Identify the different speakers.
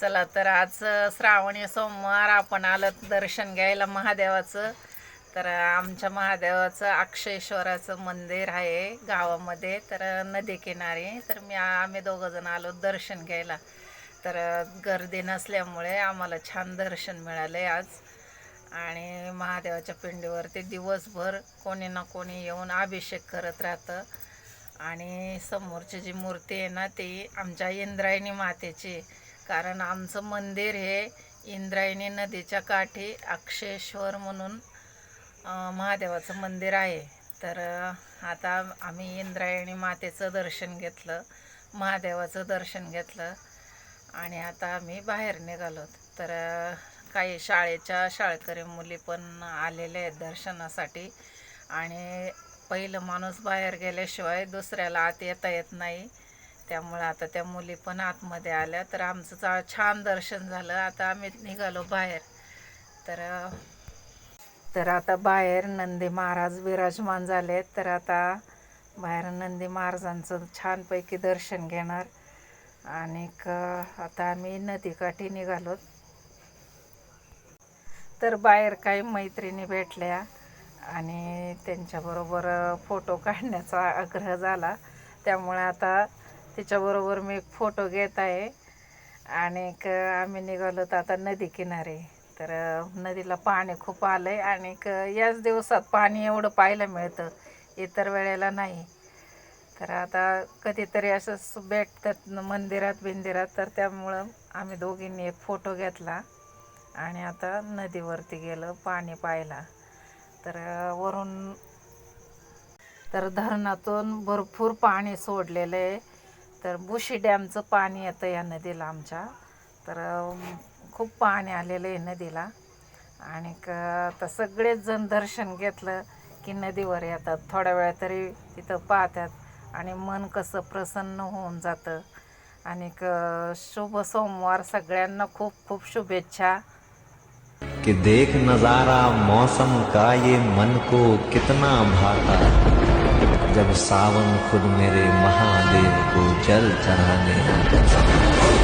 Speaker 1: चला तर आज श्रावणी सोमवार आपण आलं दर्शन घ्यायला महादेवाचं. तर आमच्या महादेवाचं अक्षयेश्वराचं मंदिर आहे गावामध्ये तर नदी किनारी. तर मी आम्ही दोघं जण आलो दर्शन घ्यायला. तर गर्दी नसल्यामुळे आम्हाला छान दर्शन मिळाले आज. आणि महादेवाच्या पिंडीवरती दिवसभर कोणी ना कोणी येऊन अभिषेक करत राहतं. आणि समोरची जी मूर्ती आहे ना ती आमच्या इंद्रायणी मातेची कारण आमचं मंदिर हे इंद्रायणी नदीच्या काठी अक्षेश्वर म्हणून महादेवाचं मंदिर आहे. तर आता आम्ही इंद्रायणी मातेचं दर्शन घेतलं महादेवाचं दर्शन घेतलं आणि आता आम्ही बाहेर निघालो. तर काही शाळेच्या शाळकरी मुली पण आलेल्या आहेत दर्शनासाठी आणि पहिलं माणूस बाहेर गेल्याशिवाय दुसऱ्याला आत येता येत नाही. त्यामुळं आता त्या मुली पण आतमध्ये आल्या. तर आमचं चा छान दर्शन झालं. आता आम्ही निघालो बाहेर. तर तर आता बाहेर नंदी महाराज विराजमान झाले तर आता बाहेर नंदी महाराजांचं छानपैकी दर्शन घेणार. आणि आता आम्ही नदीकाठी निघालो. तर बाहेर काही मैत्रिणी भेटल्या आणि त्यांच्याबरोबर फोटो काढण्याचा आग्रह झाला. त्यामुळे आता तिच्याबरोबर मी एक फोटो घेत आहे. आणि क आम्ही निघालो तर आता नदी किनारे. तर नदीला पाणी खूप आलं आहे आणि क याच दिवसात पाणी एवढं पाहायला मिळतं. इतर वेळेला नाही. तर आता कधीतरी असंच भेटतात मंदिरात बिंदिरात. तर त्यामुळं आम्ही दोघींनी एक फोटो घेतला. आणि आता नदीवरती गेलं पाणी पाहायला. तर वरून तर धरणातून भरपूर पाणी सोडलेलं आहे. तर बुशी डॅमचं पाणी येतं या नदीला आमच्या. तर खूप पाणी आलेलं आहे नदीला. आणि क आता सगळेच जण दर्शन घेतलं की नदीवर येतात. थोड्या वेळ तरी तिथं पाहतात. आणि मन कसं प्रसन्न होऊन जातं. आणि क शुभ सोमवार सगळ्यांना खूप खूप शुभेच्छा.
Speaker 2: कि देख नजारा मौसम का ये मन को कितना भाता? जब सावन खुद मेरे महादेव को जल चढ़ाने आता